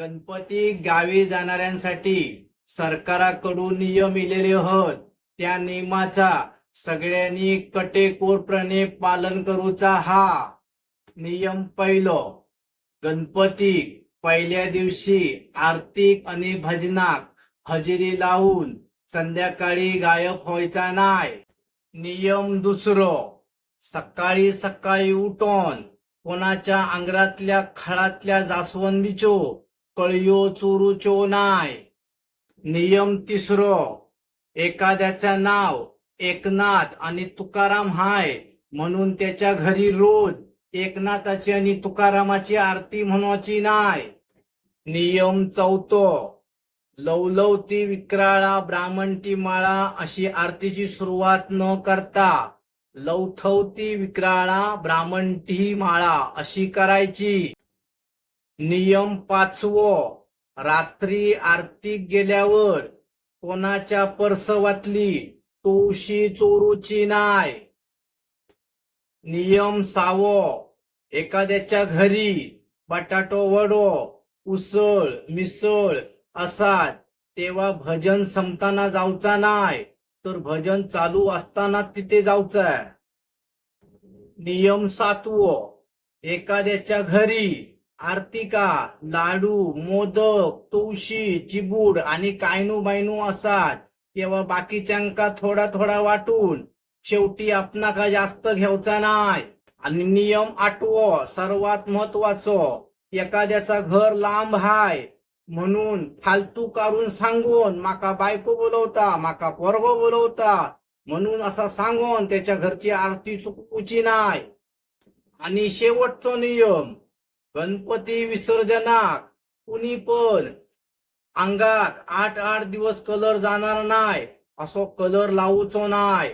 गणपती गावी जाणाऱ्यांसाठी सरकाराकडून नियम इलेले हत त्या नियमाचा सगळ्यांनी कटेकोरपणे पालन करूचा हा नियम पहिलो गणपती पहिल्या दिवशी आर्थिक आणि भजनाक हजेरी लावून संध्याकाळी गायब व्हायचा नाही नियम दुसरो सकाळी सकाळी उठून कोणाच्या अंगरातल्या खळातल्या जास्वंदीचो कळयो चोरूचो नाय. नियम तिसरो एखाद्याचं नाव एकनाथ आणि तुकाराम हाय म्हणून त्याच्या घरी रोज एकनाथाची आणि तुकारामाची आरती म्हणवाची नाय. नियम चौथो लवलवती विक्राळा ब्राह्मणटी माळा अशी आरतीची सुरुवात न करता लवथवती विक्राळा ब्राह्मणटी माळा अशी करायची. नियम पाचवो. रात्री आरतीक गेल्यावर कोणाच्या परसवातली तुळशी चोरूची नाय. नियम सावो एखाद्याच्या घरी बटाटो वडो उसळ मिसळ असात तेव्हा भजन संपताना जाऊचा नाय तर भजन चालू असताना तिथे जाऊचा नियम सातवो. एखाद्याच्या घरी आर्तिका लाडू मोदक तुळशी चिबूड आणि कायनू बायनू असतात तेव्हा बाकीच्यांका थोडा थोडा वाटून शेवटी आपणा का जास्त घेवचा नाही आणि नियम आठवो सर्वात महत्वाचो एखाद्याचा घर लांब हाय. म्हणून फालतू काढून सांगून माका बायको बोलवता माका पोरग बोलवता म्हणून असा सांगून त्याच्या घरची आरती चुकूची नाही आणि शेवटचो नियम गणपती विसर्जनाक कुणी पण अंगात आठ आठ दिवस कलर जाणार नाही. असो कलर लावूचो नाही.